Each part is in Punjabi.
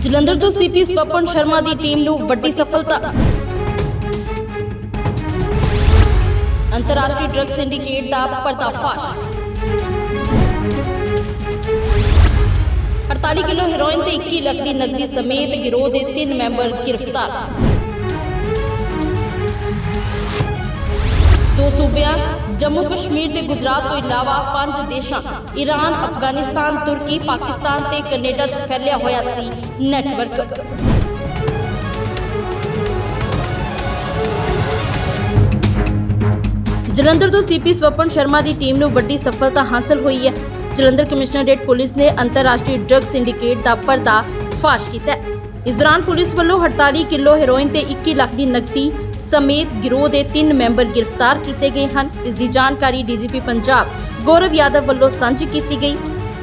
ਜਲੰਧਰ ਤੋਂ ਸੀਪੀ ਸਵਪਨ ਸ਼ਰਮਾ ਦੀ ਟੀਮ ਨੂੰ ਵੱਡੀ ਸਫਲਤਾ ਅੰਤਰਰਾਸ਼ਟਰੀ ਡਰੱਗ ਸਿੰਡੀਕੇਟ ਦਾ ਪਰਦਾਫਾਸ਼ 48 ਕਿਲੋ ਹੈਰੋਇਨ ਤੇ 21 ਲੱਖ ਦੀ ਨਕਦੀ ਸਮੇਤ ਗਿਰੋਹ ਦੇ ਤਿੰਨ ਮੈਂਬਰ ਗ੍ਰਿਫਤਾਰ ਦੋ ਸੂਬਿਆਂ ਜੰਮੂ ਕਸ਼ਮੀਰ ਤੇ ਗੁਜਰਾਤ ਤੋਂ ਇਲਾਵਾ ਪੰਜ ਦੇਸ਼ਾਂ ਈਰਾਨ ਅਫਗਾਨਿਸਤਾਨ, ਤੁਰਕੀ, ਪਾਕਿਸਤਾਨ ਤੇ ਕੈਨੇਡਾ 'ਚ ਫੈਲਿਆ ਹੋਇਆ ਸੀ ਨੈਟਵਰਕ। ਜਲੰਧਰ ਤੋਂ ਸੀਪੀ ਸਵਪਨ ਸ਼ਰਮਾ ਦੀ ਟੀਮ ਨੂੰ ਵੱਡੀ ਸਫਲਤਾ ਹਾਸਲ ਹੋਈ ਹੈ। ਜਲੰਧਰ ਕਮਿਸ਼ਨਰੇਟ ਪੁਲਿਸ ਨੇ ਅੰਤਰਰਾਸ਼ਟਰੀ ਡਰੱਗ ਸਿੰਡੀਕੇਟ ਦਾ ਪਰਦਾ ਫਾਸ਼ ਕੀਤਾ ਹੈ। ਇਸ ਦੌਰਾਨ ਪੁਲਿਸ ਵੱਲੋਂ 48 ਕਿਲੋ ਹੈਰੋਇਨ ਤੇ 21 ਲੱਖ ਦੀ ਨਕਦੀ ਸਮੇਤ ਗਿਰੋਹ ਦੇ ਤਿੰਨ ਮੈਂਬਰ ਗ੍ਰਿਫਤਾਰ ਕੀਤੇ ਗਏ ਹਨ। ਇਸ ਦੀ ਜਾਣਕਾਰੀ ਡੀਜੀਪੀ ਪੰਜਾਬ ਗੌਰਵ ਯਾਦਵ ਵੱਲੋਂ ਸਾਂਝੀ ਕੀਤੀ ਗਈ।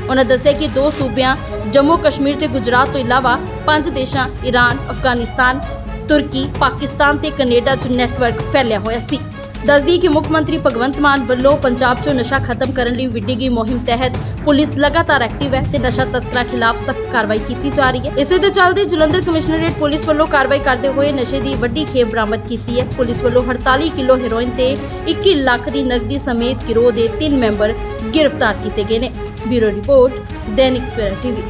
ਉਹਨਾਂ ਦੱਸਿਆ ਕਿ ਦੋ ਸੂਬਿਆਂ, ਜੰਮੂ ਕਸ਼ਮੀਰ ਤੇ ਗੁਜਰਾਤ ਤੋਂ ਇਲਾਵਾ ਪੰਜ ਦੇਸ਼ਾਂ ਈਰਾਨ ਅਫਗਾਨਿਸਤਾਨ, ਤੁਰਕੀ, ਪਾਕਿਸਤਾਨ ਤੇ ਕੈਨੇਡਾ 'ਚ ਨੈਟਵਰਕ ਫੈਲਿਆ ਹੋਇਆ ਸੀ। ਦੱਸਦੀ ਕਿ ਮੁੱਖ ਮੰਤਰੀ ਭਗਵੰਤ ਮਾਨ ਵੱਲੋਂ ਪੰਜਾਬ 'ਚੋਂ ਨਸ਼ਾ ਖਤਮ ਕਰਨ ਲਈ ਵਿੱਢੀ ਗਈ ਮੁਹਿੰਮ ਤਹਿਤ ਪੁਲਿਸ ਲਗਾਤਾਰ ਐਕਟਿਵ ਹੈ ਤੇ ਨਸ਼ਾ ਤਸਕਰਾਂ ਖਿਲਾਫ ਸਖਤ ਕਾਰਵਾਈ ਕੀਤੀ ਜਾ ਰਹੀ ਹੈ। ਇਸੇ ਦੇ ਚੱਲਦੇ ਜਲੰਧਰ ਕਮਿਸ਼ਨਰੇਟ ਪੁਲਿਸ ਵੱਲੋਂ ਕਾਰਵਾਈ ਕਰਦੇ ਹੋਏ ਨਸ਼ੇ ਦੀ ਵੱਡੀ ਖੇਪ ਬਰਾਮਦ ਕੀਤੀ ਹੈ। ਪੁਲਿਸ ਵੱਲੋਂ 48 ਕਿਲੋ ਹੈਰੋਇਨ ਤੇ 21 ਲੱਖ ਦੀ ਨਕਦੀ ਸਮੇਤ ਗਿਰੋਹ ਦੇ ਤਿੰਨ ਮੈਂਬਰ ਗ੍ਰਿਫਤਾਰ ਕੀਤੇ ਗਏ ਨੇ। Bureau report, Dainik Savera TV.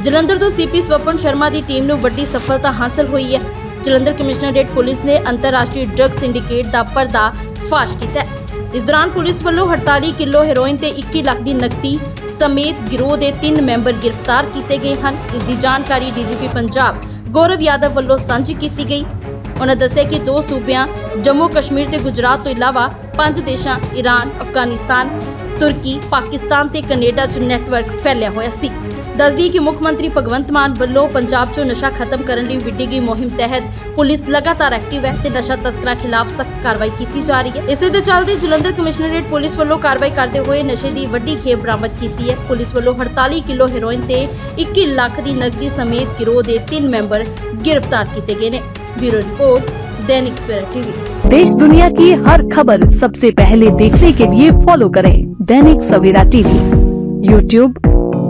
Jalandhar ਤੋਂ ਸੀਪੀ ਸਵਪਨ ਸ਼ਰਮਾ ਦੀ ਟੀਮ ਨੂੰ ਵੱਡੀ ਸਫਲਤਾ ਹਾਸਲ ਹੋਈ ਹੈ। ਜਲੰਧਰ ਕਮਿਸ਼ਨਰੇਟ ਪੁਲਿਸ ਨੇ ਅੰਤਰਰਾਸ਼ਟਰੀ ਡਰੱਗ ਸਿੰਡੀਕੇਟ ਦਾ ਪਰਦਾ ਫਾਸ਼ ਕੀਤਾ ਹੈ। ਇਸ ਦੌਰਾਨ ਪੁਲਿਸ ਵੱਲੋਂ 48 ਕਿਲੋ ਹੈਰੋਇਨ ਤੇ 21 ਲੱਖ ਦੀ ਨਕਦੀ ਸਮੇਤ ਗਿਰੋਹ ਦੇ ਤਿੰਨ ਮੈਂਬਰ ਗ੍ਰਿਫਤਾਰ ਕੀਤੇ ਗਏ ਹਨ। ਇਸ ਦੀ ਜਾਣਕਾਰੀ ਡੀਜੀਪੀ ਪੰਜਾਬ ਗੌਰਵ ਯਾਦਵ ਵੱਲੋਂ ਸਾਂਝੀ ਕੀਤੀ ਗਈ। ਉਹਨਾਂ ਦੱਸਿਆ ਕਿ ਦੋ ਸੂਬਿਆਂ, ਜੰਮੂ ਕਸ਼ਮੀਰ ਤੇ ਗੁਜਰਾਤ ਤੋਂ ਇਲਾਵਾ ਪੰਜ ਦੇਸ਼ਾਂ ਈਰਾਨ ਅਫਗਾਨਿਸਤਾਨ, ਤੁਰਕੀ, ਪਾਕਿਸਤਾਨ ਤੇ ਕੈਨੇਡਾ 'ਚ ਨੈਟਵਰਕ ਫੈਲਿਆ ਹੋਇਆ ਸੀ। ਦੱਸਦੀ ਕਿ ਮੁੱਖ ਮੰਤਰੀ ਭਗਵੰਤ ਮਾਨ ਵੱਲੋਂ ਪੰਜਾਬ 'ਚੋਂ ਨਸ਼ਾ ਖਤਮ ਕਰਨ ਲਈ ਵਿੱਢੀ ਗਈ ਮੁਹਿੰਮ ਤਹਿਤ ਪੁਲਿਸ ਲਗਾਤਾਰ ਐਕਟਿਵ ਹੈ ਤੇ ਨਸ਼ਾ ਤਸਕਰਾਂ ਖਿਲਾਫ ਸਖਤ ਕਾਰਵਾਈ ਕੀਤੀ ਜਾ ਰਹੀ ਹੈ ਇਸੇ ਦੇ ਚੱਲਦੇ ਜਲੰਧਰ ਕਮਿਸ਼ਨਰੇਟ ਪੁਲਿਸ ਵੱਲੋਂ ਕਾਰਵਾਈ ਕਰਦੇ ਹੋਏ ਨਸ਼ੇ ਦੀ ਵੱਡੀ ਖੇਪ ਬਰਾਮਦ ਕੀਤੀ ਹੈ ਪੁਲਿਸ ਵੱਲੋਂ 48 ਕਿਲੋ ਹੈਰੋਇਨ ਤੇ 21 ਲੱਖ ਦੀ ਨਕਦੀ ਸਮੇਤ ਗਿਰੋਹ ਦੇ ਤਿੰਨ ਮੈਂਬਰ ਗ੍ਰਿਫਤਾਰ ਕੀਤੇ ਗਏ ਨੇ ਬਿਊਰੋ ਰਿਪੋਰਟ दैनिक सवेरा टीवी देश दुनिया की हर खबर सबसे पहले देखने के लिए फॉलो करें दैनिक सवेरा टीवी यूट्यूब